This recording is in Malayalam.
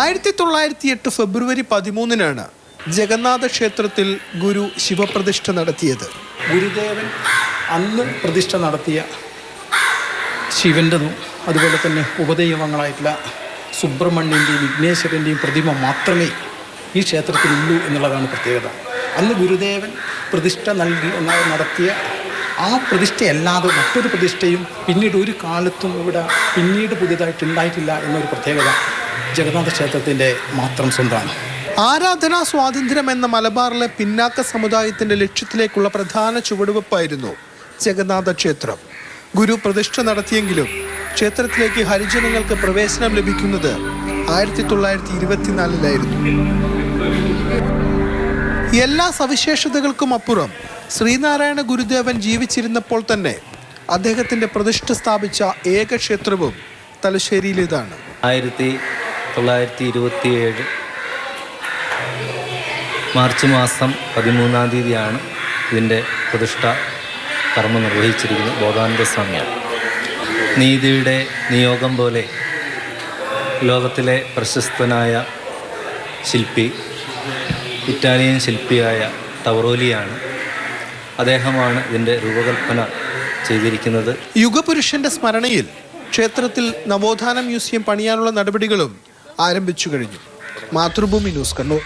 ആയിരത്തി തൊള്ളായിരത്തി എട്ട് ഫെബ്രുവരി പതിമൂന്നിനാണ് ജഗന്നാഥ ക്ഷേത്രത്തിൽ ഗുരു ശിവപ്രതിഷ്ഠ നടത്തിയത്. ഗുരുദേവൻ അന്ന് പ്രതിഷ്ഠ നടത്തിയ ശിവന്റെതും അതുപോലെ തന്നെ ഉപദൈവങ്ങളായിട്ടുള്ള സുബ്രഹ്മണ്യന്റെയും വിഘ്നേശ്വരന്റെയും പ്രതിമ മാത്രമേ ഈ ക്ഷേത്രത്തിലുള്ളൂ എന്നുള്ളതാണ് പ്രത്യേകത. അന്ന് ഗുരുദേവൻ പ്രതിഷ്ഠ നൽകി നടത്തിയ ആ പ്രതിഷ്ഠയല്ലാതെ മറ്റൊരു പ്രതിഷ്ഠയും പിന്നീട് ഒരു കാലത്തും ഇവിടെ പിന്നീട് പുതിയതായിട്ട് ഉണ്ടായിട്ടില്ല എന്നൊരു പ്രത്യേകത. ജഗന്നാഥ ക്ഷേത്രത്തിന്റെ മാത്രം സ്വന്തമാണ്. ആരാധനാ സ്വാതന്ത്ര്യം എന്ന മലബാറിലെ പിന്നാക്ക സമുദായത്തിന്റെ ലക്ഷ്യത്തിലേക്കുള്ള പ്രധാന ചുവടുവെപ്പായിരുന്നു ജഗന്നാഥ ക്ഷേത്രം. ഗുരു പ്രതിഷ്ഠ നടത്തിയെങ്കിലും ക്ഷേത്രത്തിലേക്ക് ഹരിജനങ്ങൾക്ക് പ്രവേശനം ലഭിക്കുന്നത് ആയിരത്തി തൊള്ളായിരത്തി ഇരുപത്തിനാലിലായിരുന്നു എല്ലാ സവിശേഷതകൾക്കും അപ്പുറം ശ്രീനാരായണ ഗുരുദേവൻ ജീവിച്ചിരുന്നപ്പോൾ തന്നെ അദ്ദേഹത്തിന്റെ പ്രതിഷ്ഠ സ്ഥാപിച്ച ഏക ക്ഷേത്രവും തലശ്ശേരിയിലേതാണ്. ആയിരത്തി തൊള്ളായിരത്തി ഇരുപത്തിയേഴ് മാർച്ച് മാസം പതിമൂന്നാം തീയതിയാണ് ഇതിന്റെ പ്രതിഷ്ഠ കർമ്മം നിർവഹിച്ചിരിക്കുന്നത് ബോധാനന്ദ സ്വാമിയാണ് നീതിയുടെ നിയോഗം പോലെ ലോകത്തിലെ പ്രശസ്തനായ ശില്പി ഇറ്റാലിയൻ ശില്പിയായ ടവറോലിയാണ് അദ്ദേഹമാണ് ഇതിന്റെ രൂപകൽപ്പന ചെയ്തിരിക്കുന്നത്. യുഗപുരുഷന്റെ സ്മരണയിൽ ക്ഷേത്രത്തിൽ നവോത്ഥാന മ്യൂസിയം പണിയാനുള്ള നടപടികളും ആരംഭിച്ചു കഴിഞ്ഞു. മാതൃഭൂമി ന്യൂസ് കണ്ണൂർ.